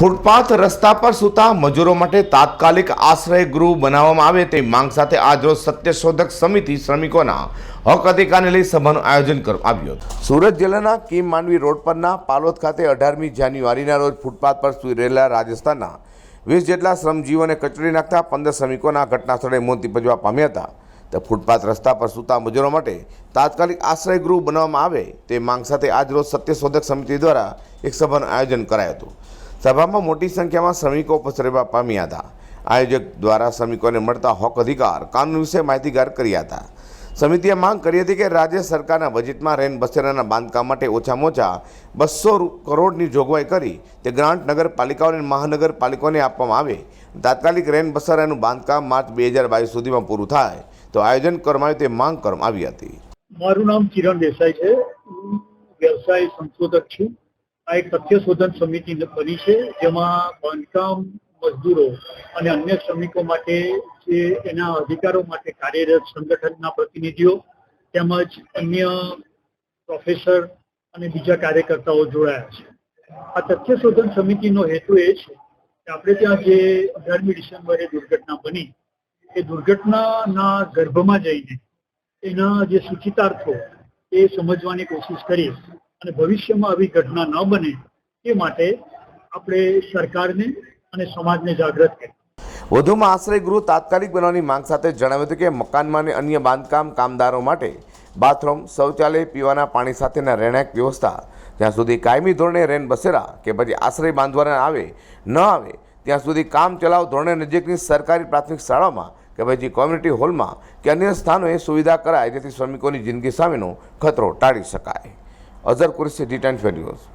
Footpath રસ્તા પર સૂતા મજૂરો માટે તાત્કાલિક આશ્રય ગૃહ બનાવવામાં આવે તે માંગ સાથે આજરોજ સત્યશોધક સમિતિ શ્રમિકોના હક અધિકારને લઈ સભાનું આયોજન કરવામાં આવ્યું હતું. સુરત જિલ્લાના કીમ માંડવી રોડ પરના પાલોદ ખાતે અઢારમી જાન્યુઆરીના રોજ ફૂટપાથ પર સૂઈ રહેલા રાજસ્થાનના વીસ જેટલા શ્રમજીવોને કચડી નાખતા પંદર શ્રમિકોના ઘટના સ્થળે મોત નિપજવા પામ્યા હતા. તો ફૂટપાથ રસ્તા પર સૂતા મજૂરો માટે તાત્કાલિક આશ્રય ગૃહ બનાવવામાં આવે તે માંગ સાથે આજરોજ સત્યશોધક સમિતિ દ્વારા એક સભાનું આયોજન કરાયું હતું. સભામાં મોટી સંખ્યામાં શ્રમિકો પસરેવા પામ્યા હતા. આયોજક દ્વારા શ્રમિકોને મળતા હક અધિકાર, કાનૂન વિશે માહિતીગાર કર્યા હતા. સમિતિએ માંગ કરી હતી કે રાજ્ય સરકારના બજેટમાં રેન બસેરાના બાંધકામ માટે ઓછામાં ઓછા બસો કરોડની જોગવાઈ કરી તે ગ્રાન્ટ નગરપાલિકાઓ અને મહાનગરપાલિકાઓને આપવામાં આવે. તાત્કાલિક રેન બસેરાનું બાંધકામ માર્ચ બે હજાર બાવીસ સુધીમાં પૂરું થાય. તો આયોજન કરવામાં આવ્યું તે માંગ કરવામાં આવી હતી. મારું નામ કિરણ દેસાઈ છે. વ્યવસાય સંશોધક છું. આ એક તથ્ય શોધન સમિતિ બની છે, જેમાં બાંધકામ મજદૂરો અને અન્ય શ્રમિકો માટે જે એના અધિકારો માટે કાર્યરત સંગઠનના પ્રતિનિધિઓ તેમજ અન્ય પ્રોફેસર અને બીજા કાર્યકર્તાઓ જોડાયા છે. આ તથ્ય શોધન સમિતિનો હેતુ એ છે કે આપણે ત્યાં જે અઢારમી ડિસેમ્બરે દુર્ઘટના બની, એ દુર્ઘટનાના ગર્ભમાં જઈને એના જે સૂચિતાર્થો, એ સમજવાની કોશિશ કરીએ. અને ભવિષ્યમાં આવી ઘટના ન બને એ માટે આપણે સરકારને અને સમાજને જાગૃત કરીએ. વધુમાં આશ્રય ગૃહ તાત્કાલિક બનાવવાની માંગ સાથે જણાવ્યું હતું કે મકાનમાં અને અન્ય બાંધકામ કામદારો માટે બાથરૂમ, શૌચાલય, પીવાના પાણી સાથેના રહેણાંક વ્યવસ્થા, જ્યાં સુધી કાયમી ધોરણે રેન બસેરા કે પછી આશ્રય બાંધવાના આવે, ન આવે, ત્યાં સુધી કામ ચલાવ ધોરણે નજીકની સરકારી પ્રાથમિક શાળામાં કે પછી કોમ્યુનિટી હોલમાં કે અન્ય સ્થાનોએ સુવિધા કરાય, જેથી શ્રમિકોની જિંદગી સામેનો ખતરો ટાળી શકાય. Azhar Qureshi D ten news